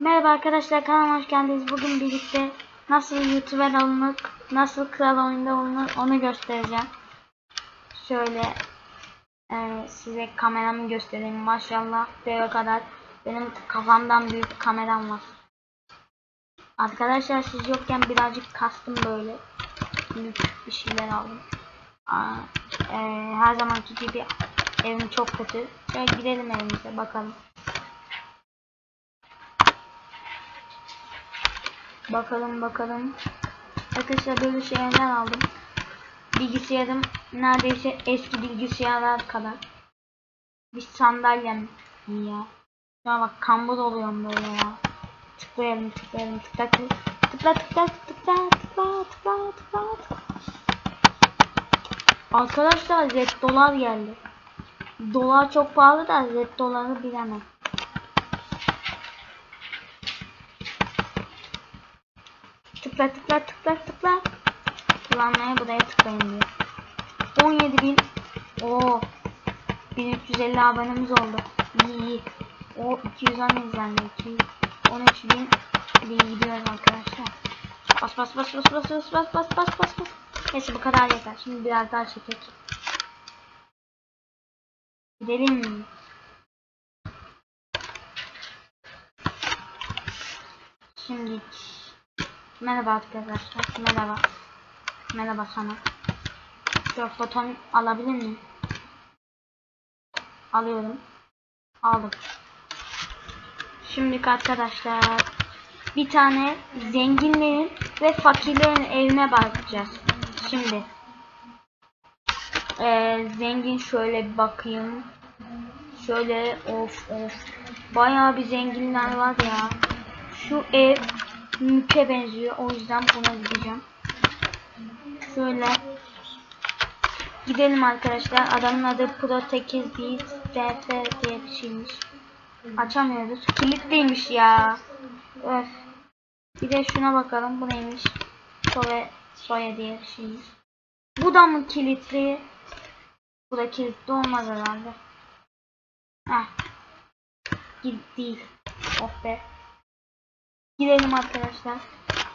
Merhaba arkadaşlar kanalıma hoş geldiniz. Bugün birlikte nasıl YouTuber alınır, nasıl kral oyunda olunur onu göstereceğim. Şöyle e, size kameramı göstereyim. Maşallah deve kadar benim kafamdan büyük kameram var. Arkadaşlar siz yokken birazcık kastım böyle. Büyük bir şeyler aldım. Aa, e, her zamanki gibi evim çok kötü. Şöyle gidelim evimize bakalım. Bakalım bakalım. Arkadaşlar böyle şeyler aldım. Bilgisayarım neredeyse eski bilgisayarlar kadar. Bir sandalyem iyi ya. Şuna bak kambur oluyorum böyle ya. Tıklayalım tıklayalım tıkla tıkla tıkla tıkla tıkla tıkla tıkla tıkla tıkla Arkadaşlar Z dolar geldi. Dolar çok pahalı da Z doları bilemem. Tıkla tıkla tıkla tıkla. Kullanmaya buraya tıklayın diyor. 17 bin. Oo. 1350 abonemiz oldu. İyi iyi. O 210 izlendi. 13 bin. İyi gidiyoruz arkadaşlar. Bas bas bas bas bas bas bas bas bas bas bas. Neyse bu kadar yeter. Şimdi biraz daha çekek. Gidelim. Şimdi merhaba arkadaşlar. Merhaba. Merhaba sana. Şu foton alabilir miyim? Alıyorum. Aldım. Şimdi arkadaşlar bir tane zenginlerin ve fakirlerin evine bakacağız. Şimdi ee, zengin şöyle bir bakayım. Şöyle of of. Bayağı bir zenginler var ya. Şu ev mülke benziyor. O yüzden buna gideceğim. Şöyle gidelim arkadaşlar. Adamın adı Pro 8 değil DF diye bir şeymiş. Açamıyoruz. Kilitliymiş ya. Öf. Bir de şuna bakalım. Bu neymiş? Soya, soya diye bir şeymiş. Bu da mı kilitli? Bu da kilitli olmaz herhalde. Heh. Değil. Oh be. Gidelim arkadaşlar.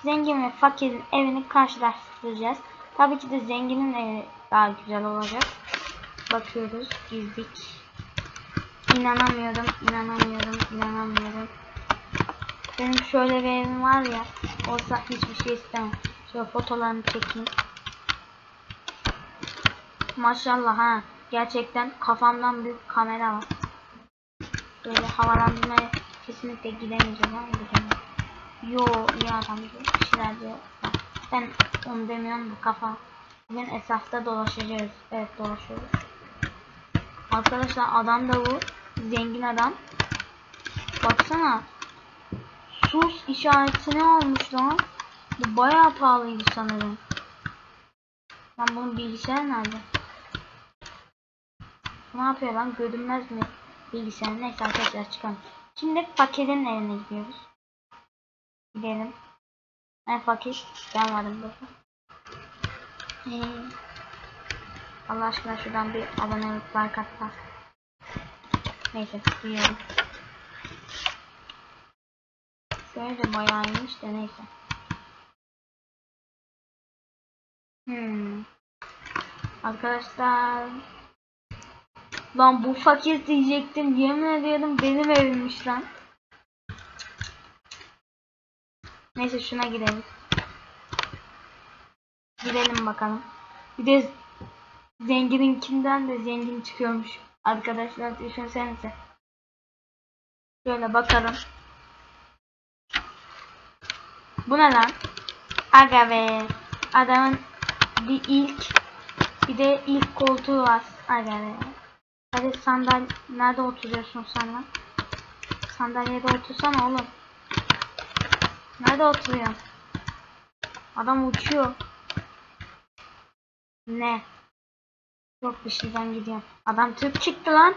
Zengin ve fakirin evini karşılaştıracağız. Tabii ki de zenginin evi daha güzel olacak. Bakıyoruz. Girdik. İnanamıyorum, inanamıyorum, inanamıyorum. Benim şöyle bir evim var ya. Olsa hiçbir şey istemem. Şöyle fotolarını çekeyim. Maşallah ha. Gerçekten kafamdan büyük kamera var. Böyle havalandırmaya kesinlikle gidemeyeceğim ama gidemem. Yo iyi adam. Bir şeyler diyor. Ben onu demiyorum bu kafa. Bugün esafta dolaşacağız. Evet dolaşıyoruz. Arkadaşlar adam da bu. Zengin adam. Baksana. Sus işaretini almış lan. Bu bayağı pahalıydı sanırım. Lan bunun bilgisayar nerede? Ne yapıyor lan? Görünmez mi? Bilgisayar neyse arkadaşlar çıkalım. Şimdi fakirin evine gidiyoruz. Gidelim. En fakir ben varım burada. Ee, Allah aşkına şuradan bir abonelik like atlar. Neyse duyuyorum. Şöyle de bayağı iyiymiş de neyse. Hmm. Arkadaşlar Lan bu fakir diyecektim. Yemin ediyorum benim evimmiş lan. Neyse şuna gidelim. Gidelim bakalım. Bir de zengininkinden de zengin çıkıyormuş. Arkadaşlar düşünsenize. Şöyle bakalım. Bu ne lan? Aga be. Adamın bir ilk bir de ilk koltuğu var. Aga be. Hadi sandalye nerede oturuyorsun sen lan? Sandalyede otursana oğlum. Nerede oturuyorsun? Adam uçuyor. Ne? Yok bir şey ben gidiyorum. Adam Türk çıktı lan.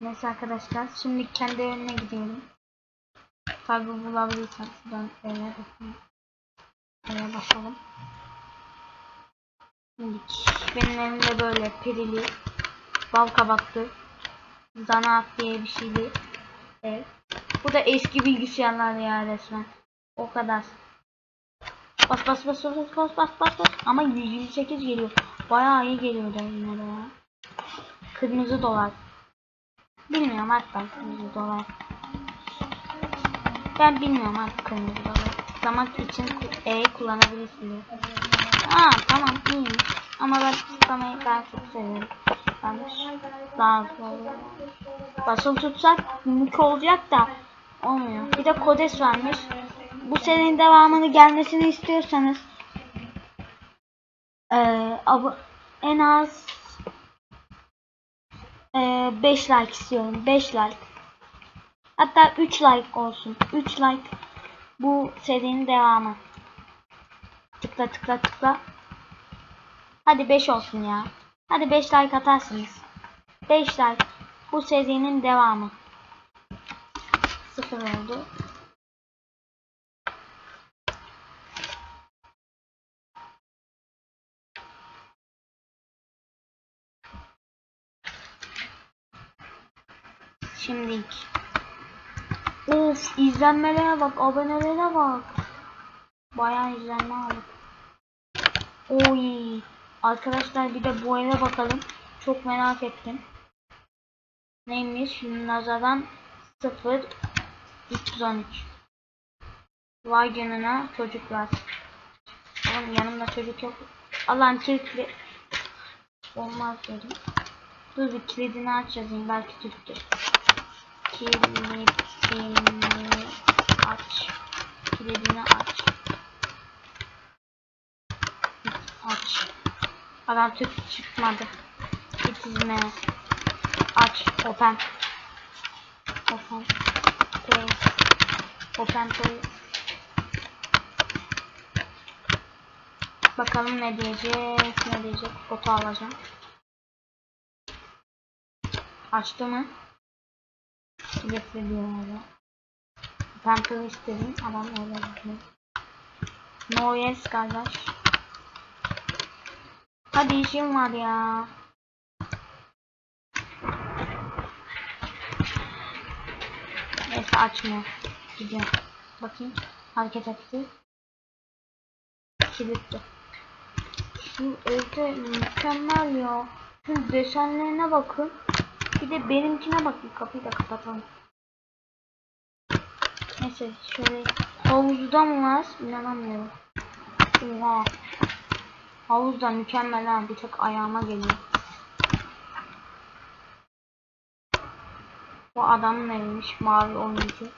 Neyse arkadaşlar şimdi kendi evime gidiyorum. Tabi bulabilirsem bakayım. Eve bakalım. Şimdilik benim elimde böyle pirili bal kabaklı zanaat diye bir şeydi. Evet. Bu da eski bilgisayarlar ya resmen. O kadar. Bas bas bas bas bas bas bas bas. Ama 128 geliyor. Bayağı iyi geliyor da yine de ya. Kırmızı dolar. Bilmiyorum hatta kırmızı dolar. Ben bilmiyorum artık kırmızı dolar. Tıklamak için E kullanabilirsiniz. Aa tamam iyiymiş. Ama ben tıklamayı daha çok seviyorum. Ben daha oluyor. Basılı tutsak mük olacak da olmuyor. Bir de kodes varmış. Bu serinin devamını gelmesini istiyorsanız abo- en az 5 like istiyorum. 5 like. Hatta 3 like olsun. 3 like bu serinin devamı. Tıkla tıkla tıkla. Hadi 5 olsun ya. Hadi 5 like atarsınız. 5 like. Bu serinin devamı. Sıfır oldu. Şimdilik. Of izlenmelere bak, abonelere bak. Bayağı izlenme aldık. Oy. Arkadaşlar bir de bu eve bakalım. Çok merak ettim. Neymiş? Nazaran 0 313. Vay canına çocuklar. Oğlum yanımda çocuk yok. Allah'ın kilitli. Olmaz dedim. Dur bir kilidini aç yazayım belki Türkçe. Kilidini aç. Kilidini aç. Aç. Adam Türk çıkmadı. Bitizme. Aç. Open. Open. Play. Open play. Bakalım ne diyecek, ne diyecek. Foto alacağım. Açtı mı? Kilitli diyor. Ben play istedim. Adam öyle diyor. No yes kardeş. Hadi işim var ya. Neyse açmıyor. Gidiyor. Bakayım. Hareket etti. Kilitli. Şu evde mükemmel ya. Şu desenlerine bakın. Bir de benimkine bakın. Kapıyı da kapatalım. Neyse şöyle havuzda mı var? İnanamıyorum. Oha. Havuz da mükemmel ha. Bir tek ayağıma geliyor. Bu adamın eviymiş. Mavi oyuncu.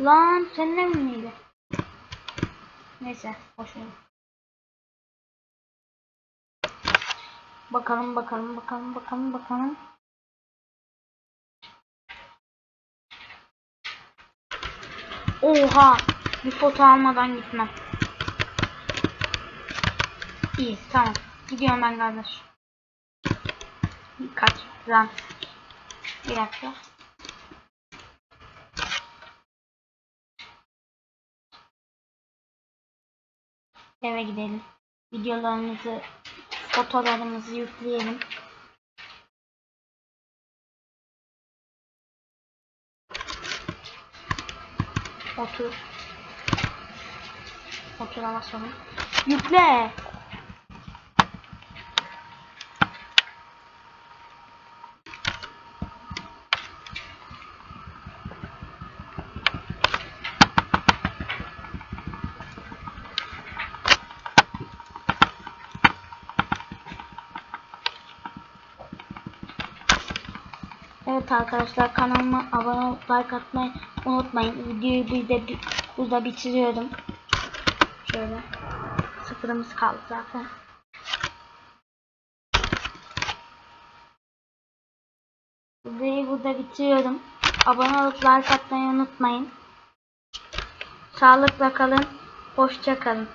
Lan senin evin miydi? Neyse. Boş. Bakalım bakalım bakalım bakalım bakalım. Oha! Bir foto almadan gitmem. İyi tamam. Gidiyorum ben kardeş. Kaç. Run. Bir dakika. Eve gidelim. Videolarımızı, fotolarımızı yükleyelim. Otur. Otura basalım. Yükle. Evet arkadaşlar kanalıma abone olup like atmayı unutmayın. Videoyu bir burada bitiriyorum. Şöyle. Sıfırımız kaldı zaten. Videoyu burada bitiriyorum. Abone olup like atmayı unutmayın. Sağlıkla kalın. Hoşça kalın.